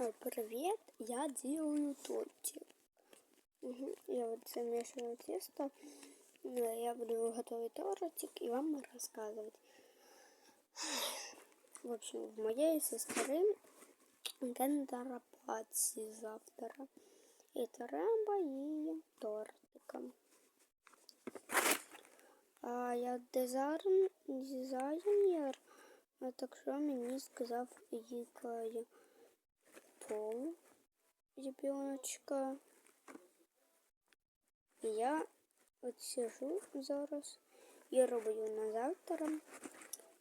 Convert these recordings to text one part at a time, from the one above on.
Ой, привет, я делаю тортик. Угу. Я вот замешиваю тесто. Э, Я буду готовить тортик и вам рассказывать. В общем, в моей сестры гендерапаці завтра. І треба їй тортиком. А я дизайн, дизайнер, а так що мені сказав їкає пол ребеночка. І я от сижу зараз і роблю на завтра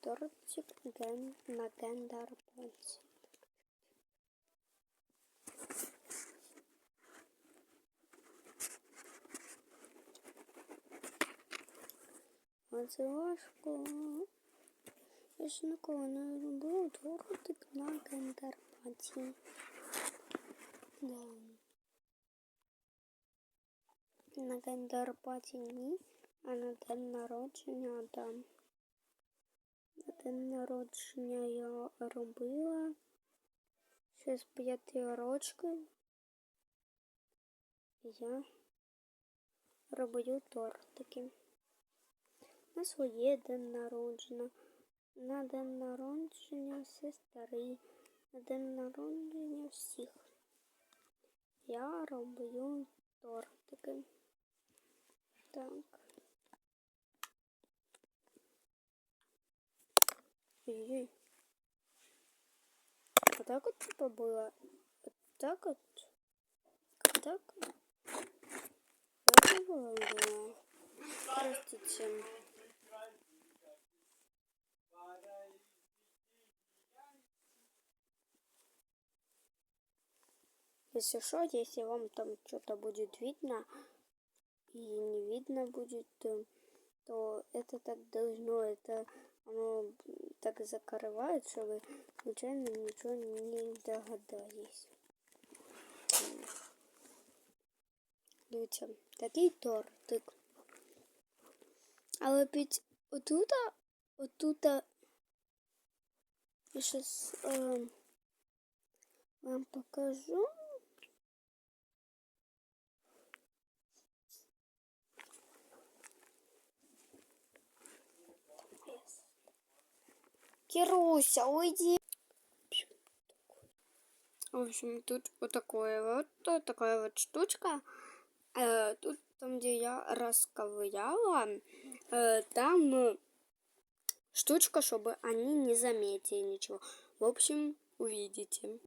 тортик ген на гендерпаці. А це важко. Я ж ніколи не робила тортик на гендерпаці. Да. На гендерпаті ні, а на день народження да. На день народження я робила з п'яти рочків. Я роблю тортики. На своє день народження, на день народження сестри, на день народження всіх. Я роблю тортики. Так. Ой-ой. Вот так вот типа было. Вот так вот. Вот так. Это было, да. Простите. Если что, если вам там что-то будет видно и не видно будет, э, то это так должно, это оно так закрывает, что вы случайно ничего не догадались. Дивіться, такий тортик. Але під отута, отута, я зараз е, вам покажу. Кируся, уйди. В общем, тут вот такое вот, такая вот штучка. Э, тут, там, где я расковыряла, э, там э, штучка, чтобы они не заметили ничего. В общем, увидите.